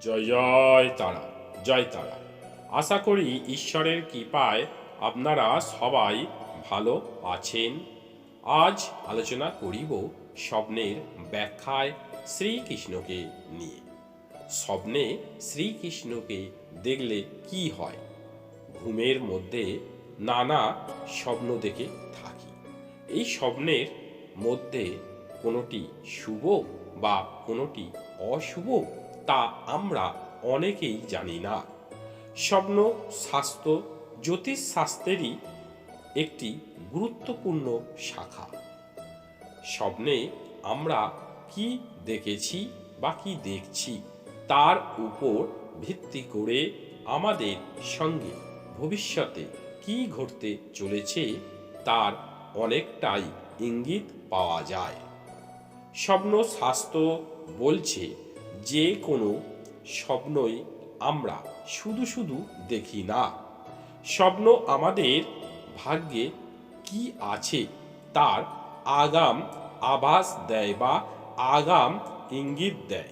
জয় জয় তারা জয় তারা। আশা করি ঈশ্বরের কৃপায় আপনারা সবাই ভালো আছেন। আজ আলোচনা করিব স্বপ্নের ব্যাখ্যায় শ্রীকৃষ্ণকে নিয়ে। স্বপ্নে শ্রীকৃষ্ণকে দেখলে কি হয়? ঘুমের মধ্যে নানা স্বপ্ন দেখে থাকি। এই স্বপ্নের মধ্যে কোনোটি শুভ বা কোনোটি অশুভ? তা আমরা অনেকেই জানি না। স্বপ্ন, স্বাস্থ্য, জ্যোতিষ শাস্ত্রেরই একটি গুরুত্বপূর্ণ শাখা। স্বপ্নে আমরা কি দেখেছি বা কি দেখছি তার উপর ভিত্তি করে আমাদের সঙ্গে ভবিষ্যতে কি ঘটতে চলেছে তার অনেকটাই ইঙ্গিত পাওয়া যায়। স্বপ্ন, স্বাস্থ্য বলছে যে কোনো স্বপ্নই আমরা শুধু শুধু দেখি না। স্বপ্ন আমাদের ভাগ্যে কি আছে তার আগাম আভাস দেয় বা আগাম ইঙ্গিত দেয়।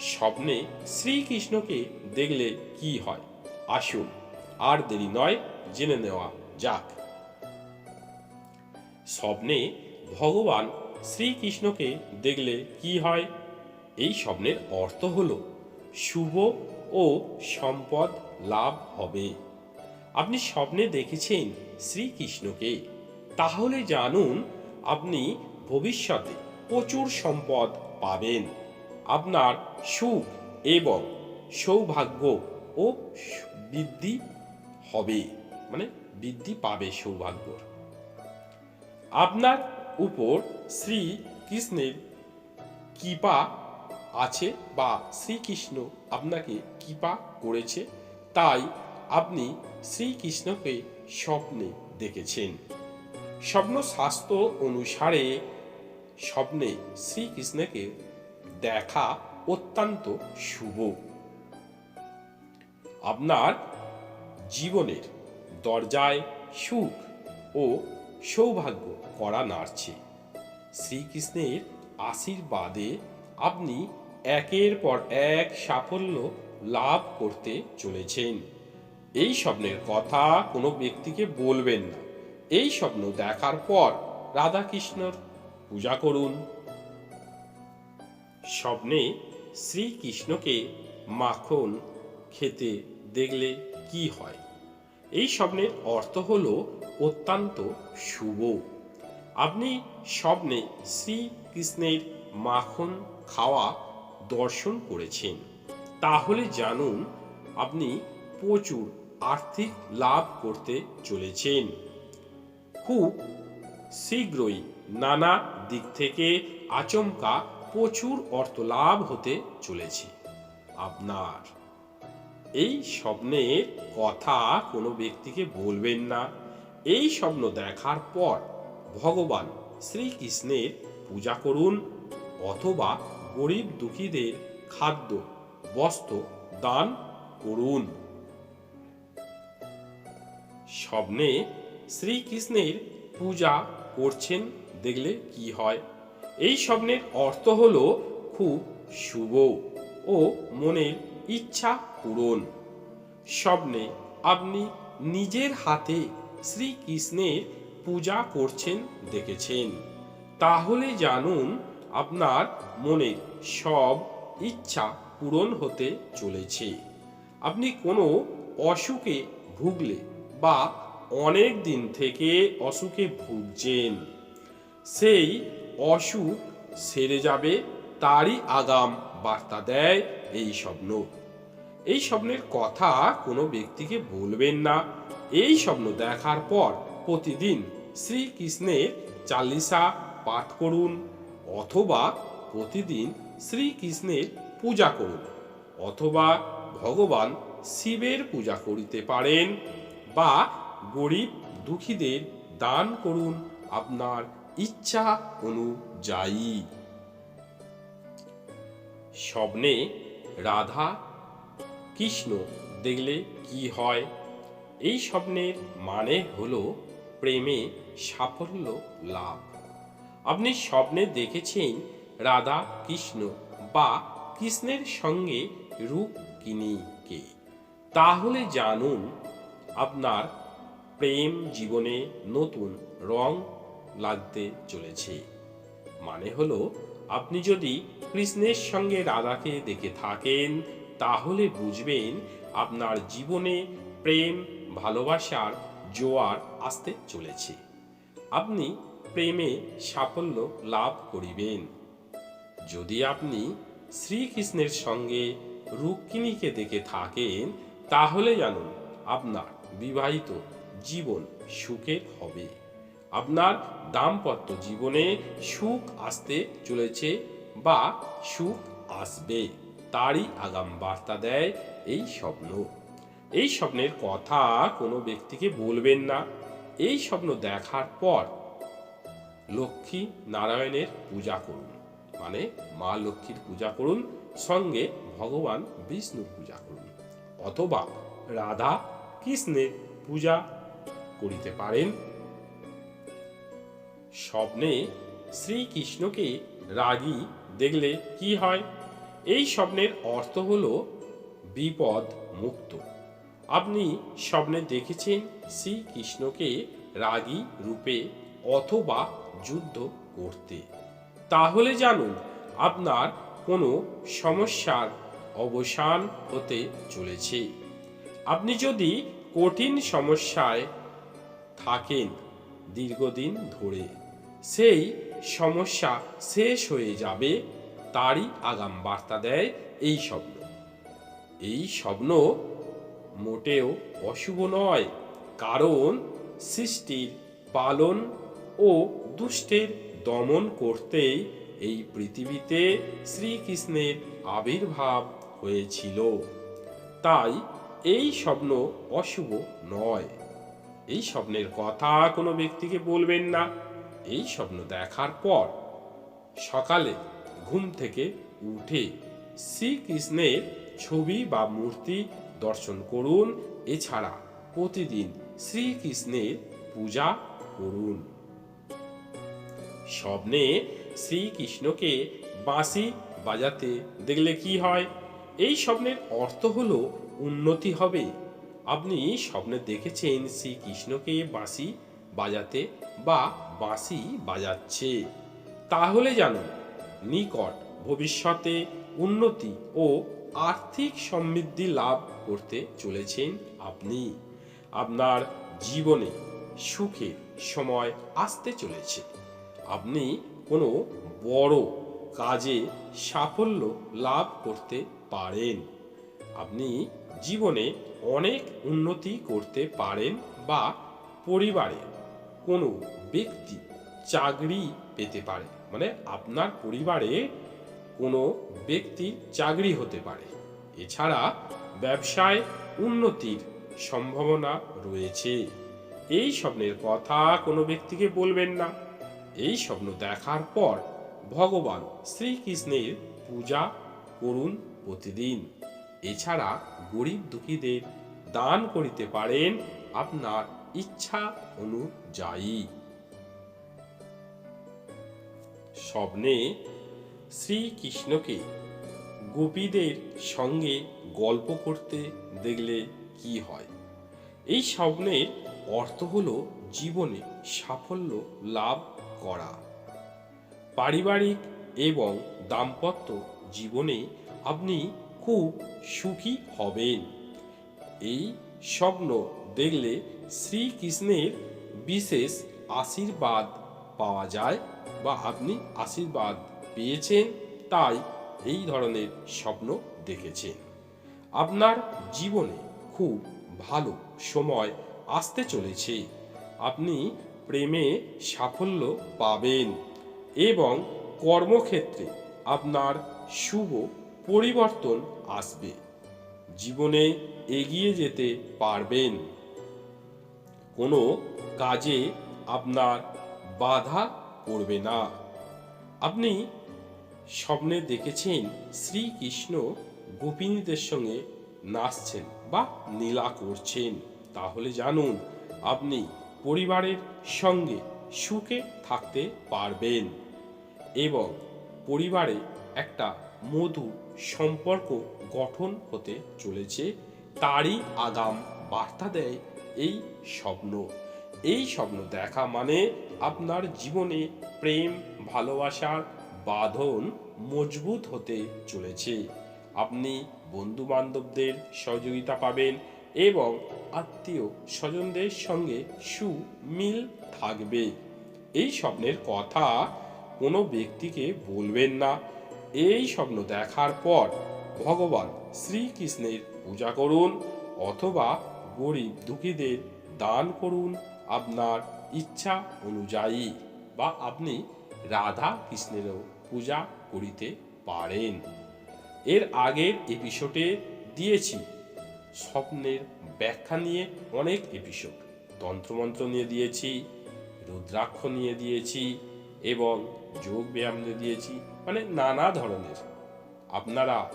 স্বপ্নে শ্রীকৃষ্ণকে দেখলে কি হয়? আসুন আর দেরি নয়, জেনে নেওয়া যাক। স্বপ্নে ভগবান শ্রীকৃষ্ণকে দেখলে কি হয়? এই স্বপ্নের অর্থ হল শুভ ও সম্পদ লাভ হবে। আপনি স্বপ্নে দেখেছেন শ্রীকৃষ্ণকে। তাহলে জানুন আপনি ভবিষ্যতে প্রচুর সম্পদ পাবেন। আপনার সুখ এবং সৌভাগ্য ও বৃদ্ধি হবে। মানে বৃদ্ধি পাবে সৌভাগ্য আপনার উপর শ্রী কৃষ্ণের কৃপা আছে বা শ্রীকৃষ্ণ আপনাকে কৃপা করেছে, তাই আপনি শ্রীকৃষ্ণকে স্বপ্নে দেখেছেন। স্বপ্ন শাস্ত্র অনুসারে স্বপ্নে শ্রীকৃষ্ণকে দেখা অত্যন্ত শুভ। আপনার জীবনের দরজায় সুখ ও সৌভাগ্য করা নাড়ছে। শ্রীকৃষ্ণের আশীর্বাদে আপনি একের পর এক সাফল্য লাভ করতে চলেছেন। এই স্বপ্নের কথা কোনো ব্যক্তিকে বলবেন না। এই স্বপ্ন দেখার পর রাধাকৃষ্ণর পূজা করুন। স্বপ্নে শ্রীকৃষ্ণকে মাখন খেতে দেখলে কি হয়? এই স্বপ্নের অর্থ হল অত্যন্ত শুভ। আপনি স্বপ্নে শ্রীকৃষ্ণের মাখন খাওয়া দর্শন করেছেন। তাহলে জানুন আপনি প্রচুর আর্থিক লাভ করতে চলেছেন। খুব শীঘ্রই নানা দিক থেকে আচমকা প্রচুর অর্থ লাভ হতে চলেছে আপনার। এই স্বপ্নের কথা কোনো ব্যক্তিকে বলবেন না। এই স্বপ্ন দেখার পর ভগবান শ্রীকৃষ্ণের পূজা করুন অথবা গরিব দুঃখীদের খাদ্য, বস্ত্র দান করুন। স্বপ্নে শ্রীকৃষ্ণের পূজা করছেন, দেখলে কি হয়? এই স্বপ্নের অর্থ হল খুব শুভ ও মনের ইচ্ছা পূরণ। স্বপ্নে আপনি নিজের হাতে শ্রীকৃষ্ণের পূজা করছেন, দেখেছেন। তাহলে জানুন আপনার মনের সব ইচ্ছা পূরণ হতে চলেছে। আপনি কোনো অসুখে ভুগলে বা অনেক দিন থেকে অসুখে ভুগছেন, সেই অসুখ সেরে যাবে তারই আগাম বার্তা দেয় এই স্বপ্ন। এই স্বপ্নের কথা কোনো ব্যক্তিকে বলবেন না। এই স্বপ্ন দেখার পর প্রতিদিন শ্রীকৃষ্ণের চালিসা পাঠ করুন অথবা প্রতিদিন শ্রীকৃষ্ণের পূজা করুন, অথবা ভগবান শিবের পূজা করিতে পারেন বা গরিব দুঃখীদের দান করুন আপনার ইচ্ছা অনুযায়ী। স্বপ্নে রাধা কৃষ্ণ দেখলে কি হয়? এই স্বপ্নের মানে হলো প্রেমে সাফল্য লাভ। আপনি স্বপ্নে দেখেছেন রাধা কৃষ্ণ বা কৃষ্ণের সঙ্গে রুক্মিণীকে তাহলে জানুন আপনার প্রেম জীবনে নতুন রং লাগতে চলেছে। মানে হলো, আপনি যদি কৃষ্ণের সঙ্গে রাধাকে দেখে থাকেন, তাহলে বুঝবেন আপনার জীবনে প্রেম, ভালোবাসার জোয়ার আসতে চলেছে। আপনি প্রেমে সাফল্য লাভ করিবেন। যদি আপনি শ্রীকৃষ্ণের সঙ্গে রুক্মিণীকে দেখে থাকেন, তাহলে জানুন আপনার বিবাহিত জীবন সুখের হবে। আপনার দাম্পত্য জীবনে সুখ আসতে চলেছে বা সুখ আসবে, তারই আগাম বার্তা দেয় এই স্বপ্ন। এই স্বপ্নের কথা কোনো ব্যক্তিকে বলবেন না। এই স্বপ্ন দেখার পর লক্ষ্মী নারায়ণের পূজা করুন। মানে মা লক্ষ্মীর পূজা করুন, সঙ্গে ভগবান বিষ্ণুর পূজা করুন। অথবা রাধা কৃষ্ণের পূজা করিতে পারেন। স্বপ্নে শ্রীকৃষ্ণকে রাগী দেখলে কি হয়? এই স্বপ্নের অর্থ হল বিপদ মুক্ত। আপনি স্বপ্নে দেখেছেন শ্রীকৃষ্ণকে রাগী রূপে অথবা যুদ্ধ করতে। তাহলে জানুন, আপনার কোনো সমস্যার অবসান হতে চলেছে। আপনি যদি কঠিন সমস্যায় থাকেন দীর্ঘদিন ধরে, সেই সমস্যা শেষ হয়ে যাবে, তারই আগাম বার্তা দেয় এই স্বপ্ন। এই স্বপ্ন মোটেও অশুভ নয়, কারণ সৃষ্টির পালন ও দুষ্টের দমন করতেই এই পৃথিবীতে শ্রীকৃষ্ণের আবির্ভাব হয়েছিল। তাই এই স্বপ্ন অশুভ নয়। এই স্বপ্নের কথা কোনো ব্যক্তিকে বলবেন না। এই স্বপ্ন দেখার পর সকালে ঘুম থেকে উঠে শ্রীকৃষ্ণের ছবি বা মূর্তি দর্শন করুন। এছাড়া প্রতিদিন শ্রীকৃষ্ণের পূজা করুন। স্বপ্নে শ্রীকৃষ্ণকে বাঁশি বাজাতে দেখলে কি হয়? এই স্বপ্নের অর্থ হলো উন্নতি হবে। আপনি স্বপ্নে দেখেছেন শ্রীকৃষ্ণকে বাঁশি বাজাতে বা বাঁশি বাজাচ্ছে। তাহলে জানুন, নিকট ভবিষ্যতে উন্নতি ও আর্থিক সমৃদ্ধি লাভ করতে চলেছেন আপনি। আপনার জীবনে সুখের সময় আসতে চলেছে। আপনি কোনো বড় কাজে সাফল্য লাভ করতে পারেন। আপনি জীবনে অনেক উন্নতি করতে পারেন বা পরিবারে কোনো ব্যক্তি চাকরি পেতে পারে মানে আপনার পরিবারে কোনো ব্যক্তি চাকরি হতে পারে। এছাড়া ব্যবসায় উন্নতির সম্ভাবনা রয়েছে। এই স্বপ্নের কথা কোনো ব্যক্তিকে বলবেন না। এই স্বপ্ন দেখার পর ভগবান শ্রীকৃষ্ণের পূজা করুন প্রতিদিন। এছাড়া গরিব দুঃখীদের দান করিতে পারেন আপনার ইচ্ছা অনুযায়ী। স্বপ্নে শ্রীকৃষ্ণকে গোপীদের সঙ্গে গল্প করতে দেখলে কি হয়? এই স্বপ্নের অর্থ হল জীবনে সাফল্য লাভ করা। পারিবারিক এবং দাম্পত্য জীবনে আপনি খুব সুখী হবেন। এই স্বপ্ন দেখলে শ্রীকৃষ্ণের বিশেষ আশীর্বাদ পাওয়া যায় বা আপনি আশীর্বাদ পেয়েছেন, তাই এই ধরনের স্বপ্ন দেখেছেন। আপনার জীবনে খুব ভালো সময় আসতে চলেছে। আপনি প্রেমে সাফল্য পাবেন এবং কর্মক্ষেত্রে আপনার শুভ পরিবর্তন আসবে। জীবনে এগিয়ে যেতে পারবেন। কোনো কাজে আপনার বাধা পড়বে না। আপনি স্বপ্নে দেখেছেন শ্রীকৃষ্ণ গোপিনীদের সঙ্গে নাচছেন বা নীলা করছেন। তাহলে জানুন, আপনি পরিবারের সঙ্গে সুখে থাকতে পারবেন এবং পরিবারে একটা মধু সম্পর্ক গঠন হতে চলেছে। তারই আগাম বার্তা দেয় এই স্বপ্ন। এই স্বপ্ন দেখা মানে আপনার জীবনে প্রেম ভালোবাসার বাঁধন মজবুত হতে চলেছে। আপনি বন্ধু বান্ধবদের সহযোগিতা পাবেন এবং আত্মীয় স্বজনদের সঙ্গে সুমিল থাকবে। এই স্বপ্নের কথা কোনো ব্যক্তিকে বলবেন না। এই স্বপ্ন দেখার পর ভগবান শ্রীকৃষ্ণের পূজা করুন অথবা গরিব দুঃখীদের দান করুন আপনার ইচ্ছা অনুযায়ী বা আপনি রাধা কৃষ্ণেরও পূজা করিতে পারেন। এর আগের এপিসোডে দিয়েছি। স্বপ্নের ব্যাখ্যা নিয়ে অনেক এপিসোড তন্ত্রমন্ত্র নিয়ে দিয়েছি, রুদ্রাক্ষ নিয়ে দিয়েছি এবং যোগ ব্যায়াম নিয়ে দিয়েছি মানে নানা ধরনের। আপনারা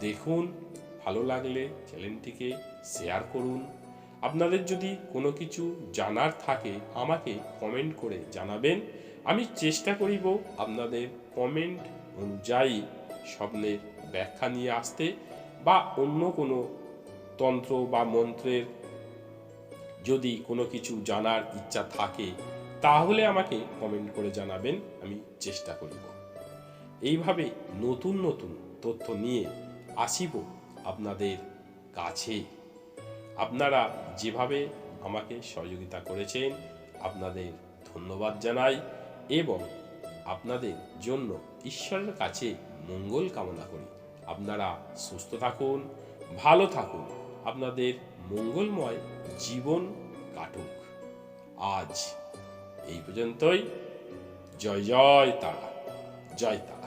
দেখুন, ভালো লাগলে চ্যানেলটিকে শেয়ার করুন। আপনাদের যদি কোনো কিছু জানার থাকে, আমাকে কমেন্ট করে জানাবেন। আমি চেষ্টা করিব আপনাদের কমেন্ট অনুযায়ী স্বপ্নের ব্যাখ্যা নিয়ে আসতে বা অন্য কোনো তন্ত্র বা মন্ত্রের যদি কোনো কিছু জানার ইচ্ছা থাকে, তাহলে আমাকে কমেন্ট করে জানাবেন, আমি চেষ্টা করিব। এইভাবে নতুন নতুন তথ্য নিয়ে আসিব আপনাদের কাছে। আপনারা যেভাবে আমাকে সহযোগিতা করেছেন, আপনাদের ধন্যবাদ জানাই এবং আপনাদের জন্য ঈশ্বরের কাছে মঙ্গল কামনা করি। আপনারা সুস্থ থাকুন, ভালো থাকুন। আপনাদের মঙ্গলময় জীবন কাটুক। আজ এই পর্যন্তই। জয় জয় তারা। জয় তারা।